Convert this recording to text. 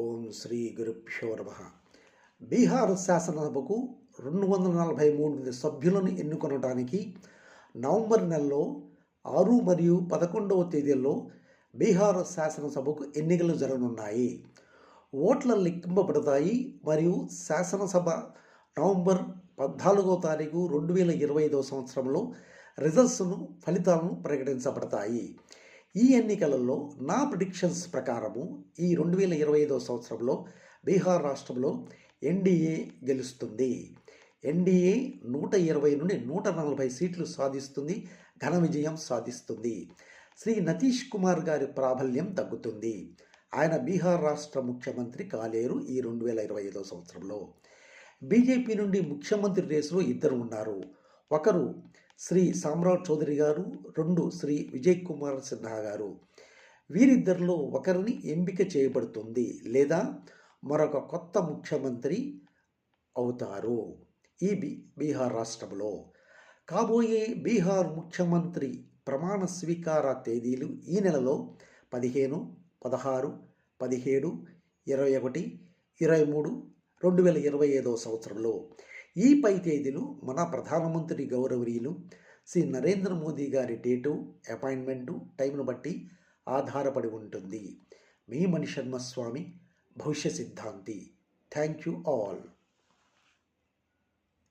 ఓం శ్రీ గురుభ్యో నమ. బీహార్ శాసనసభకు రెండు వందల నలభై మూడు మంది సభ్యులను ఎన్నుకొనడానికి నవంబర్ నెలలో ఆరు మరియు పదకొండవ తేదీల్లో బీహార్ శాసనసభకు ఎన్నికలు జరగనున్నాయి. ఓట్ల లెక్కింపబడతాయి మరియు శాసనసభ నవంబర్ పద్నాలుగో తారీఖు రెండు వేల ఇరవై ఐదవ సంవత్సరంలో రిజల్ట్స్ను ఫలితాలను ప్రకటించబడతాయి. ఈ ఎన్నికలలో నా ప్రిడిక్షన్స్ ప్రకారము ఈ రెండు వేల ఇరవై ఐదవ సంవత్సరంలో బీహార్ రాష్ట్రంలో ఎన్డీఏ గెలుస్తుంది. ఎన్డీఏ నూట ఇరవై నుండి నూట నలభై సీట్లు సాధిస్తుంది ఘన విజయం సాధిస్తుంది. శ్రీ నతీష్ కుమార్ గారి ప్రాబల్యం తగ్గుతుంది. ఆయన బీహార్ రాష్ట్ర ముఖ్యమంత్రి కాలేరు ఈ రెండు వేల ఇరవై ఐదవ సంవత్సరంలో. బీజేపీ నుండి ముఖ్యమంత్రి రేసులో ఇద్దరు ఉన్నారు. ఒకరు శ్రీ సామ్రాట్ చౌదరి గారు రెండు శ్రీ విజయ్ కుమార్ సిన్హా గారు. వీరిద్దరిలో ఒకరిని ఎంపిక చేయబడుతుంది లేదా మరొక కొత్త ముఖ్యమంత్రి అవుతారు ఈ బీ బీహార్ రాష్ట్రంలో. కాబోయే బీహార్ ముఖ్యమంత్రి ప్రమాణ స్వీకార తేదీలు ఈ నెలలో పదిహేను పదహారు పదిహేడు ఇరవై ఒకటి ఇరవై మూడు రెండు వేల ఇరవై ఐదవ సంవత్సరంలో. ఈ పై తేదీలు మన ప్రధానమంత్రి గౌరవనీయులు శ్రీ నరేంద్ర మోదీ గారి డేటు అపాయింట్మెంటు టైంను బట్టి ఆధారపడి ఉంటుంది. మీ మణిశర్మ స్వామి భవిష్య సిద్ధాంతి. Thank you all.